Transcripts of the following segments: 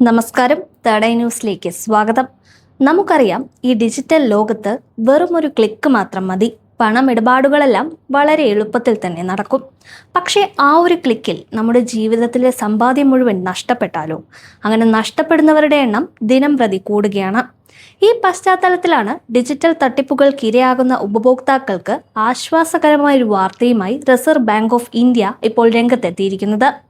നമസ്കാരം. തേർഡ് ന്യൂസിലേക്ക് സ്വാഗതം. നമുക്കറിയാം ഈ ഡിജിറ്റൽ ലോകത്ത് വെറും ഒരു ക്ലിക്ക് മാത്രം മതി. പണമിടപാടുകളെല്ലാം വളരെ എളുപ്പത്തിൽ തന്നെ നടക്കും. പക്ഷേ ആ ഒരു ക്ലിക്കിൽ നമ്മുടെ ജീവിതത്തിലെ സമ്പാദ്യം മുഴുവൻ നഷ്ടപ്പെട്ടാലോ? അങ്ങനെ നഷ്ടപ്പെടുന്നവരുടെ എണ്ണം ദിനം പ്രതി കൂടുകയാണ്. ഈ പശ്ചാത്തലത്തിലാണ് ഡിജിറ്റൽ തട്ടിപ്പുകൾക്ക് ഇരയാകുന്ന ഉപഭോക്താക്കൾക്ക് ആശ്വാസകരമായ ഒരു വാർത്തയുമായി റിസർവ് ബാങ്ക് ഓഫ് ഇന്ത്യ ഇപ്പോൾ രംഗത്തെത്തിയിരിക്കുന്നത്.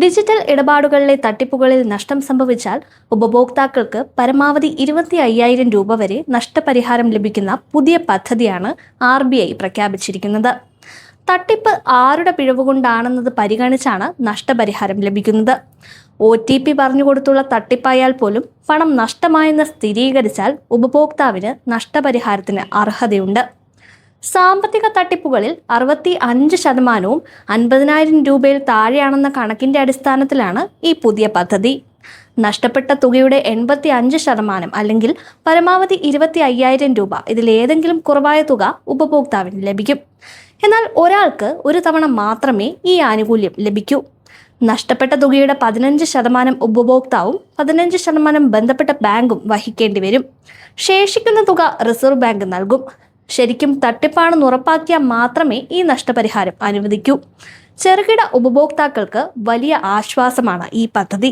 ഡിജിറ്റൽ ഇടപാടുകളിലെ തട്ടിപ്പുകളിൽ നഷ്ടം സംഭവിച്ചാൽ ഉപഭോക്താക്കൾക്ക് പരമാവധി ഇരുപത്തി അയ്യായിരം രൂപ വരെ നഷ്ടപരിഹാരം ലഭിക്കുന്ന പുതിയ പദ്ധതിയാണ് ആർ ബി ഐ പ്രഖ്യാപിച്ചിരിക്കുന്നത്. തട്ടിപ്പ് ആരുടെ പിഴവുകൊണ്ടാണെന്നത് പരിഗണിച്ചാണ് നഷ്ടപരിഹാരം ലഭിക്കുന്നത്. ഒ ടി പി പറഞ്ഞുകൊടുത്തുള്ള തട്ടിപ്പായാൽ പോലും പണം നഷ്ടമായെന്ന് സ്ഥിരീകരിച്ചാൽ ഉപഭോക്താവിന് നഷ്ടപരിഹാരത്തിന് അർഹതയുണ്ട്. സാമ്പത്തിക തട്ടിപ്പുകളിൽ അറുപത്തി അഞ്ച് ശതമാനവും അൻപതിനായിരം രൂപയിൽ താഴെയാണെന്ന കണക്കിന്റെ അടിസ്ഥാനത്തിലാണ് ഈ പുതിയ പദ്ധതി. നഷ്ടപ്പെട്ട തുകയുടെ എൺപത്തി അഞ്ച് ശതമാനം അല്ലെങ്കിൽ പരമാവധി ഇരുപത്തി അയ്യായിരം രൂപ ഇതിലേതെങ്കിലും കുറവായ തുക ഉപഭോക്താവിന് ലഭിക്കും. എന്നാൽ ഒരാൾക്ക് ഒരു തവണ മാത്രമേ ഈ ആനുകൂല്യം ലഭിക്കൂ. നഷ്ടപ്പെട്ട തുകയുടെ പതിനഞ്ച് ശതമാനം ഉപഭോക്താവും പതിനഞ്ച് ശതമാനം ബന്ധപ്പെട്ട ബാങ്കും വഹിക്കേണ്ടി വരും. ശേഷിക്കുന്ന തുക റിസർവ് ബാങ്ക് നൽകും. ശരിക്കും തട്ടിപ്പാണെന്ന് ഉറപ്പാക്കിയാൽ മാത്രമേ ഈ നഷ്ടപരിഹാരം അനുവദിക്കൂ. ചെറുകിട ഉപഭോക്താക്കൾക്ക് വലിയ ആശ്വാസമാണ് ഈ പദ്ധതി.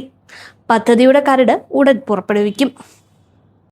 പദ്ധതിയുടെ കരട് ഉടൻ പുറപ്പെടുവിക്കും.